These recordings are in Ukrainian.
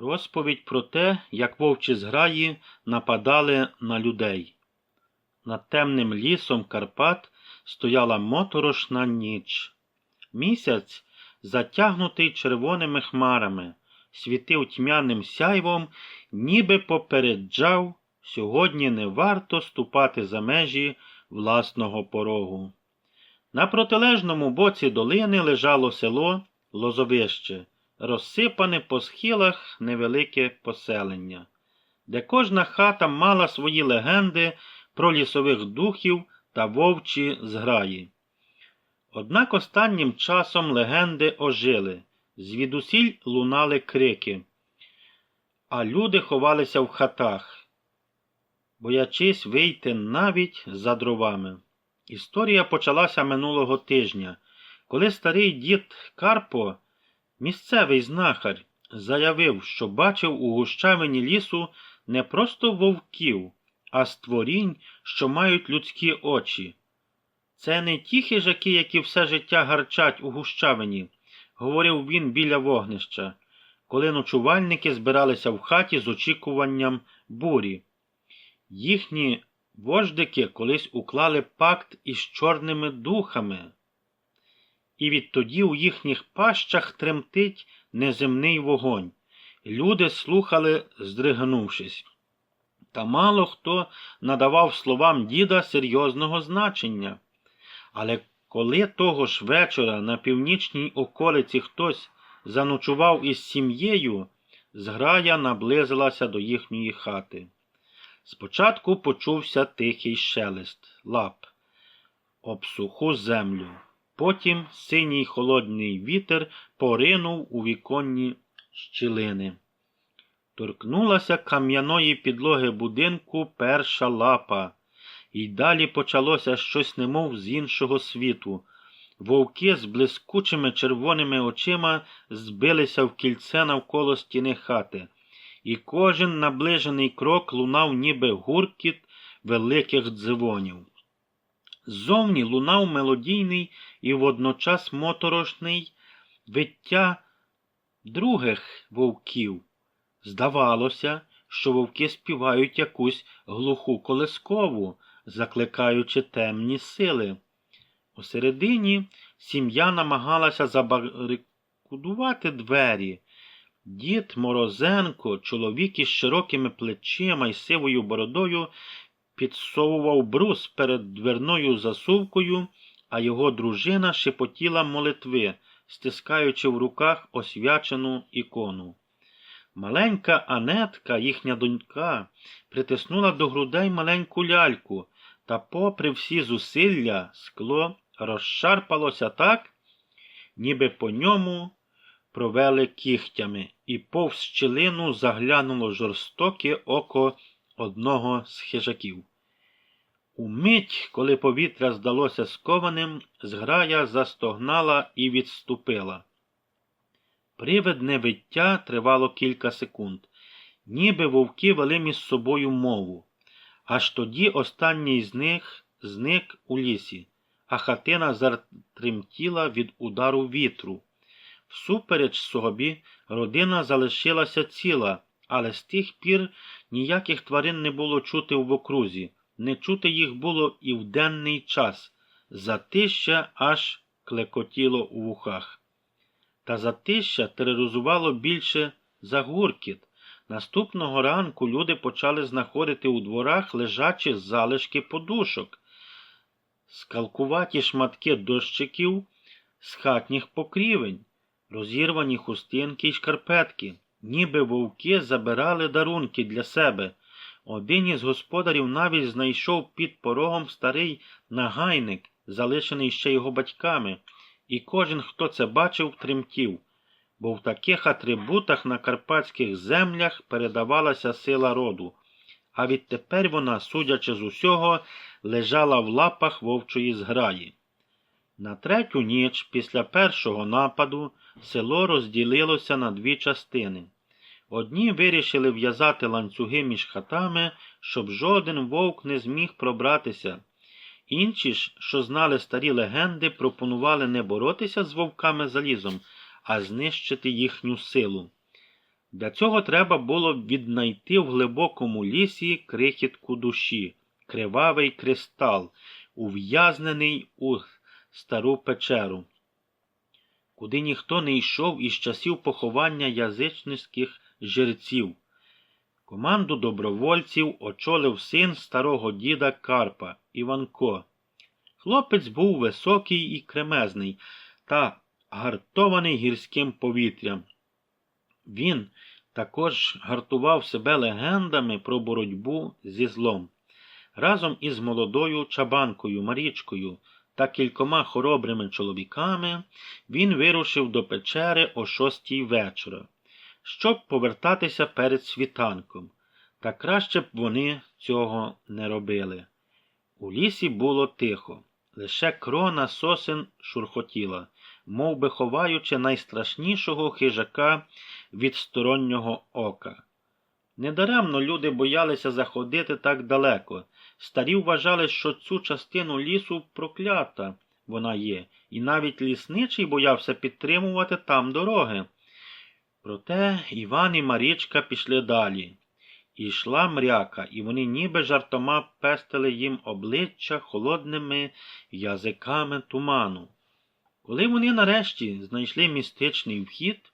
Розповідь про те, як вовчі зграї нападали на людей. Над темним лісом Карпат стояла моторошна ніч. Місяць, затягнутий червоними хмарами, світив тьмяним сяйвом, ніби попереджав, сьогодні не варто ступати за межі власного порогу. На протилежному боці долини лежало село Лозовище, розсипане по схилах невелике поселення, де кожна хата мала свої легенди про лісових духів та вовчі зграї. Однак останнім часом легенди ожили, звідусіль лунали крики, а люди ховалися в хатах, боячись вийти навіть за дровами. Історія почалася минулого тижня, коли старий дід Карпо, місцевий знахар, заявив, що бачив у гущавині лісу не просто вовків, а створінь, що мають людські очі. Це не ті хижаки, які все життя гарчать у гущавині, говорив він біля вогнища, коли ночувальники збиралися в хаті з очікуванням бурі. Їхні вождики колись уклали пакт із чорними духами, і відтоді у їхніх пащах тремтить неземний вогонь. Люди слухали, здригнувшись. Та мало хто надавав словам діда серйозного значення. Але коли того ж вечора на північній околиці хтось заночував із сім'єю, зграя наблизилася до їхньої хати. Спочатку почувся тихий шелест лап об суху землю. Потім синій холодний вітер поринув у віконні щілини. Торкнулася кам'яної підлоги будинку перша лапа, і далі почалося щось немов з іншого світу. Вовки з блискучими червоними очима збилися в кільце навколо стіни хати, і кожен наближений крок лунав, ніби гуркіт великих дзвонів. Ззовні лунав мелодійний і водночас моторошний виття других вовків. Здавалося, що вовки співають якусь глуху колискову, закликаючи темні сили. Усередині сім'я намагалася забарикудувати двері. Дід Морозенко, чоловік із широкими плечима і сивою бородою, підсовував брус перед дверною засувкою, а його дружина шепотіла молитви, стискаючи в руках освячену ікону. Маленька Анетка, їхня донька, притиснула до грудей маленьку ляльку, та, попри всі зусилля, скло розшарпалося так, ніби по ньому провели кігтями, і повз щілину заглянуло жорстоке око одного з хижаків. Умить, коли повітря здалося скованим, зграя застогнала і відступила. Привидне виття тривало кілька секунд, ніби вовки вели між собою мову. Аж тоді останній з них зник у лісі, а хатина затремтіла від удару вітру. Всупереч собі родина залишилася ціла, але з тих пір ніяких тварин не було чути в окрузі, не чути їх було і в денний час. Затища аж клекотіло у вухах. Та затища тероризувало більше за гуркіт. Наступного ранку люди почали знаходити у дворах лежачі залишки подушок, скалкуваті шматки дощиків з хатніх покрівень, розірвані хустинки й шкарпетки, ніби вовки забирали дарунки для себе. Один із господарів навіть знайшов під порогом старий нагайник, залишений ще його батьками, і кожен, хто це бачив, тремтів, бо в таких атрибутах на карпатських землях передавалася сила роду, а відтепер вона, судячи з усього, лежала в лапах вовчої зграї. На третю ніч після першого нападу село розділилося на дві частини. Одні вирішили в'язати ланцюги між хатами, щоб жоден вовк не зміг пробратися. Інші ж, що знали старі легенди, пропонували не боротися з вовками залізом, а знищити їхню силу. Для цього треба було віднайти в глибокому лісі крихітку душі, кривавий кристал, ув'язнений у стару печеру, куди ніхто не йшов із часів поховання язичницьких жерців. Команду добровольців очолив син старого діда Карпа Іванко. Хлопець був високий і кремезний та гартований гірським повітрям. Він також гартував себе легендами про боротьбу зі злом. Разом із молодою чабанкою Марічкою та кількома хоробрими чоловіками він вирушив до печери о шостій вечора, щоб повертатися перед світанком. Та краще б вони цього не робили. У лісі було тихо, лише крона сосен шурхотіла, мов би ховаючи найстрашнішого хижака від стороннього ока. Недаремно люди боялися заходити так далеко. Старі вважали, що цю частину лісу проклята вона є, і навіть лісничий боявся підтримувати там дороги. Проте Іван і Марічка пішли далі. І йшла мряка, і вони ніби жартома пестили їм обличчя холодними язиками туману. Коли вони нарешті знайшли містичний вхід,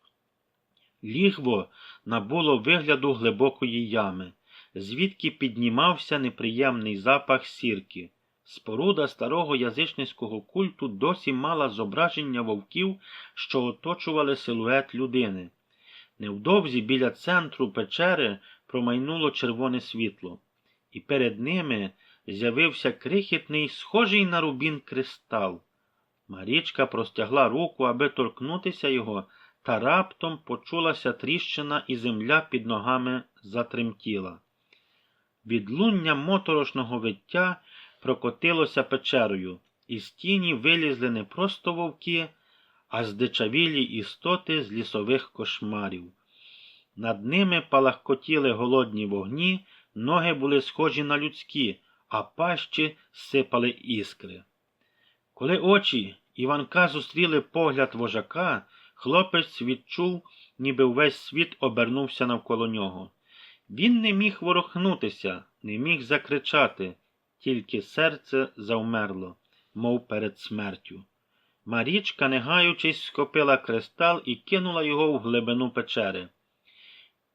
лігво набуло вигляду глибокої ями, звідки піднімався неприємний запах сірки. Споруда старого язичницького культу досі мала зображення вовків, що оточували силует людини. Невдовзі біля центру печери промайнуло червоне світло, і перед ними з'явився крихітний, схожий на рубін кристал. Марічка простягла руку, аби торкнутися його, та раптом почулася тріщина, і земля під ногами затремтіла. Відлуння моторошного виття прокотилося печерою, і з тіні вилізли не просто вовки, а здичавілі істоти з лісових кошмарів. Над ними палахкотіли голодні вогні, ноги були схожі на людські, а пащі сипали іскри. Коли очі Іванка зустріли погляд вожака, хлопець відчув, ніби весь світ обернувся навколо нього. Він не міг ворохнутися, не міг закричати, тільки серце завмерло, мов перед смертю. Марічка, не гаючись, скопила кристал і кинула його в глибину печери.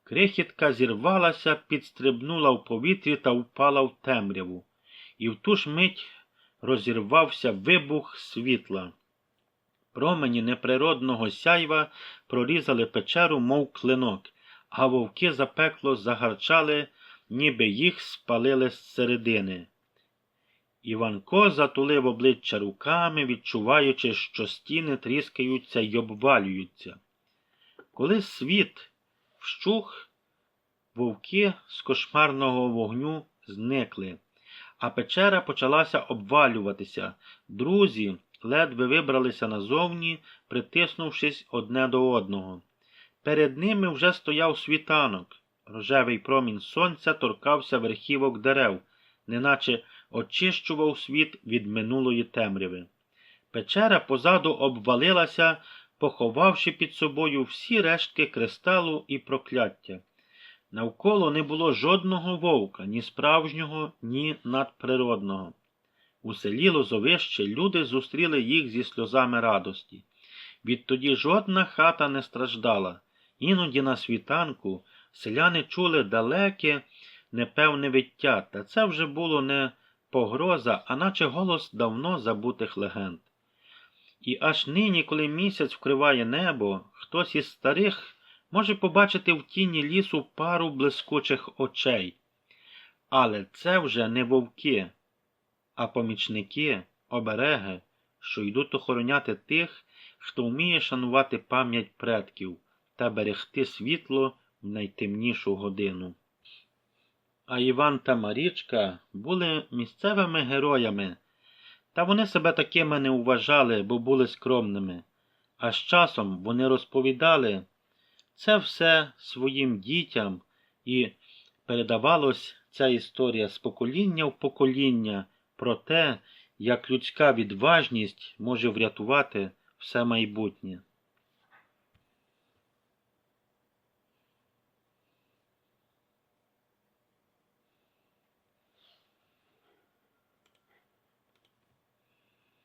Крихітка зірвалася, підстрибнула в повітрі та впала в темряву, і в ту ж мить розірвався вибух світла. Промені неприродного сяйва прорізали печеру, мов клинок, а вовки запекло загарчали, ніби їх спалили зсередини. Іванко затулив обличчя руками, відчуваючи, що стіни тріскаються й обвалюються. Коли світ вщух, вовки з кошмарного вогню зникли, а печера почалася обвалюватися. Друзі ледве вибралися назовні, притиснувшись одне до одного. Перед ними вже стояв світанок. Рожевий промінь сонця торкався верхівок дерев, неначе очищував світ від минулої темряви. Печера позаду обвалилася, поховавши під собою всі рештки кристалу і прокляття. Навколо не було жодного вовка, ні справжнього, ні надприродного. У селі Лозовище люди зустріли їх зі сльозами радості. Відтоді жодна хата не страждала. Іноді на світанку селяни чули далеке, непевне виття, та це вже було не погроза, а наче голос давно забутих легенд. І аж нині, коли місяць вкриває небо, хтось із старих може побачити в тіні лісу пару блискучих очей. Але це вже не вовки, а помічники, обереги, що йдуть охороняти тих, хто вміє шанувати пам'ять предків та берегти світло в найтемнішу годину. А Іван та Марічка були місцевими героями, та вони себе такими не вважали, бо були скромними. А з часом вони розповідали це все своїм дітям і передавалось ця історія з покоління в покоління про те, як людська відважність може врятувати все майбутнє.